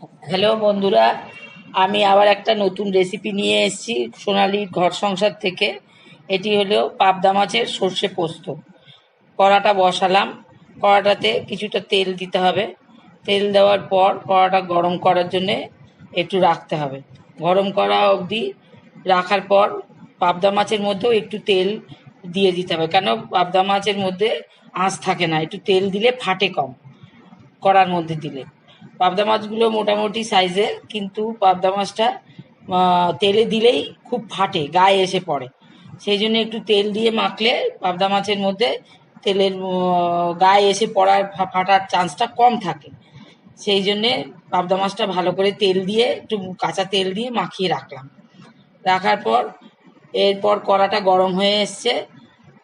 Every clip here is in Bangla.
হ্যালো বন্ধুরা, আমি আবার একটা নতুন রেসিপি নিয়ে এসেছি সোনালির ঘর সংসার থেকে। এটি হলো পাবদা মাছের সর্ষে পোস্ত। কড়াটা বসালাম। কড়াটাতে কিছুটা তেল দিতে হবে। তেল দেওয়ার পর কড়াটা গরম করার জন্যে একটু রাখতে হবে। গরম করা অবধি রাখার পর পাবদা মাছের মধ্যেও একটু তেল দিয়ে দিতে হবে। কেন? পাবদা মাছের মধ্যে আঁশ থাকে না। একটু তেল দিলে ফাটে কম কড়ার মধ্যে দিলে। পাবদা মাছগুলো মোটামুটি সাইজের কিন্তু পাবদা মাছটা তেলে দিলেই খুব ফাটে, গায়ে এসে পড়ে। সেই জন্য একটু তেল দিয়ে মাখলে পাবদা মাছের মধ্যে তেলের গায়ে এসে পড়ার ফাটার চান্সটা কম থাকে। সেই জন্যে পাবদা মাছটা ভালো করে তেল দিয়ে, একটু কাঁচা তেল দিয়ে মাখিয়ে রাখলাম। রাখার পর, এরপর কড়াটা গরম হয়ে এসছে।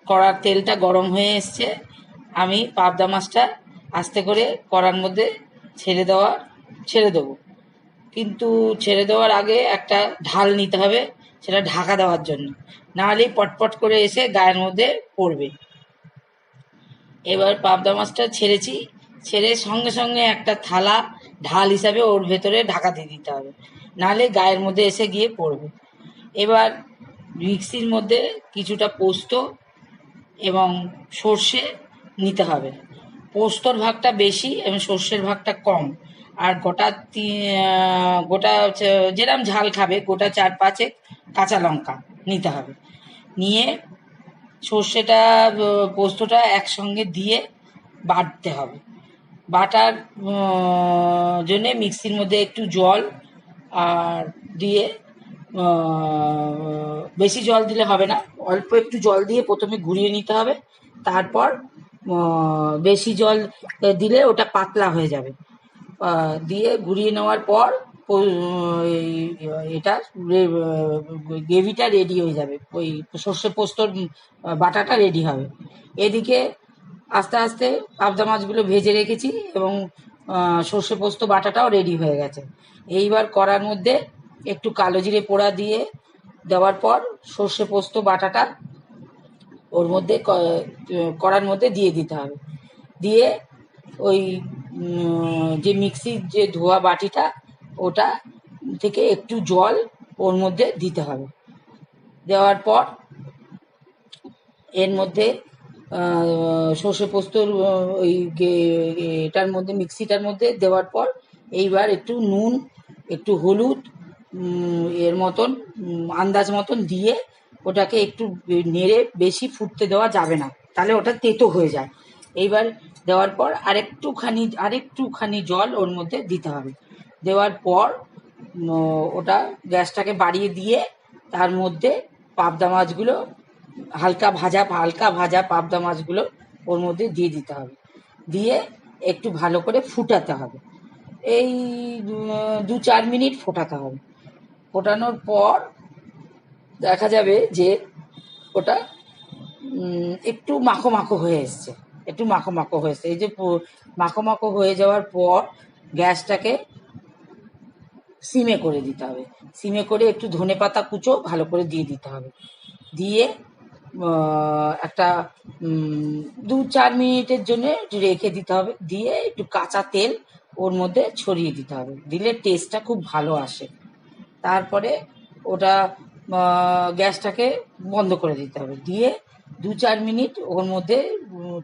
কড়ার তেলটা গরম হয়ে এসছে। আমি পাবদা মাছটা আস্তে করে কড়ার মধ্যে ছেড়ে দেওয়া, ছেড়ে দেবো। কিন্তু ছেড়ে দেওয়ার আগে একটা ঢাল নিতে হবে, সেটা ঢাকা দেওয়ার জন্য। নাহলেই পটপট করে এসে গায়ের মধ্যে পড়বে। এবার পাবদা মাছটা ছেড়েছি। ছেড়ে সঙ্গে সঙ্গে একটা থালা, ঢাল হিসাবে ওর ভেতরে ঢাকা দিয়ে দিতে হবে। নাহলে গায়ের মধ্যে এসে গিয়ে পড়বে। এবার মিক্সির মধ্যে কিছুটা পোস্ত এবং সর্ষে নিতে হবে। পোস্তর ভাগটা বেশি এবং সর্ষের ভাগটা কম। আর গোটা গোটা যেরম ঝাল খাবে, গোটা চার পাঁচে কাঁচা লঙ্কা নিতে হবে। নিয়ে সর্ষেটা, পোস্তটা একসঙ্গে দিয়ে বাটতে হবে। বাটার জন্যে মিক্সির মধ্যে একটু জল আর দিয়ে বেশি জল দিলে হবে না। অল্প একটু জল দিয়ে প্রথমে ঘুরিয়ে নিতে হবে। তারপর বেশি জল দিলে ওটা পাতলা হয়ে যাবে। দিয়ে ঘুরিয়ে নেওয়ার পর এটা গ্রেভিটা রেডি হয়ে যাবে। ওই সর্ষে পোস্তর বাটাটা রেডি হবে। এদিকে আস্তে আস্তে পাবদা মাছগুলো ভেজে রেখেছি এবং সর্ষে পোস্ত বাটাটাও রেডি হয়ে গেছে। এইবার কড়ার মধ্যে একটু কালো জিরে পোড়া দিয়ে দেওয়ার পর সর্ষে পোস্ত বাটাটা ওর মধ্যে কড়ার মধ্যে দিয়ে দিতে হবে। দিয়ে ওই যে মিক্সির যে ধোয়া বাটিটা, ওটা থেকে একটু জল ওর মধ্যে দিতে হবে। দেওয়ার পর এর মধ্যে সর্ষে পোস্তর, ওই এটার মধ্যে, মিক্সিটার মধ্যে দেওয়ার পর এইবার একটু নুন, একটু হলুদ এর মতন আন্দাজ মতন দিয়ে ওটাকে একটু নেড়ে বেশি ফুটতে দেওয়া যাবে না। তাহলে ওটা তেতো হয়ে যায়। এইবার দেওয়ার পর আরেকটুখানি আরেকটুখানি জল ওর মধ্যে দিতে হবে। দেওয়ার পর ওটা গ্যাসটাকে বাড়িয়ে দিয়ে তার মধ্যে পাবদা মাছগুলো, হালকা ভাজা হালকা ভাজা পাবদা মাছগুলো ওর মধ্যে দিয়ে দিতে হবে। দিয়ে একটু ভালো করে ফুটাতে হবে। এই দু চার মিনিট ফোটাতে হবে। ফোটানোর পর দেখা যাবে যে ওটা একটু মাখো মাখো হয়ে এসছে। একটু মাখো মাখো হয়ে এসছে। এই যে মাখো মাখো হয়ে যাওয়ার পর গ্যাসটাকে সিমে করে দিতে হবে। সিমে করে একটু ধনে পাতা কুচো ভালো করে দিয়ে দিতে হবে। দিয়ে একটা দু চার মিনিটের জন্য একটু রেখে দিতে হবে। দিয়ে একটু কাঁচা তেল ওর মধ্যে ছড়িয়ে দিতে হবে। দিলে টেস্টটা খুব ভালো আসে। তারপরে ওটা গ্যাসটাকে বন্ধ করে দিতে হবে। দিয়ে দু চার মিনিট ওর মধ্যে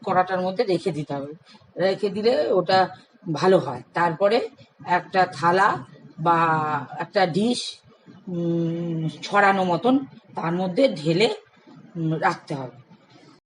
কড়াটার মধ্যে রেখে দিতে হবে। রেখে দিলে ওটা ভালো হয়। তারপরে একটা থালা বা একটা ডিশ ছড়ানো মতন তার মধ্যে ঢেলে রাখতে হবে।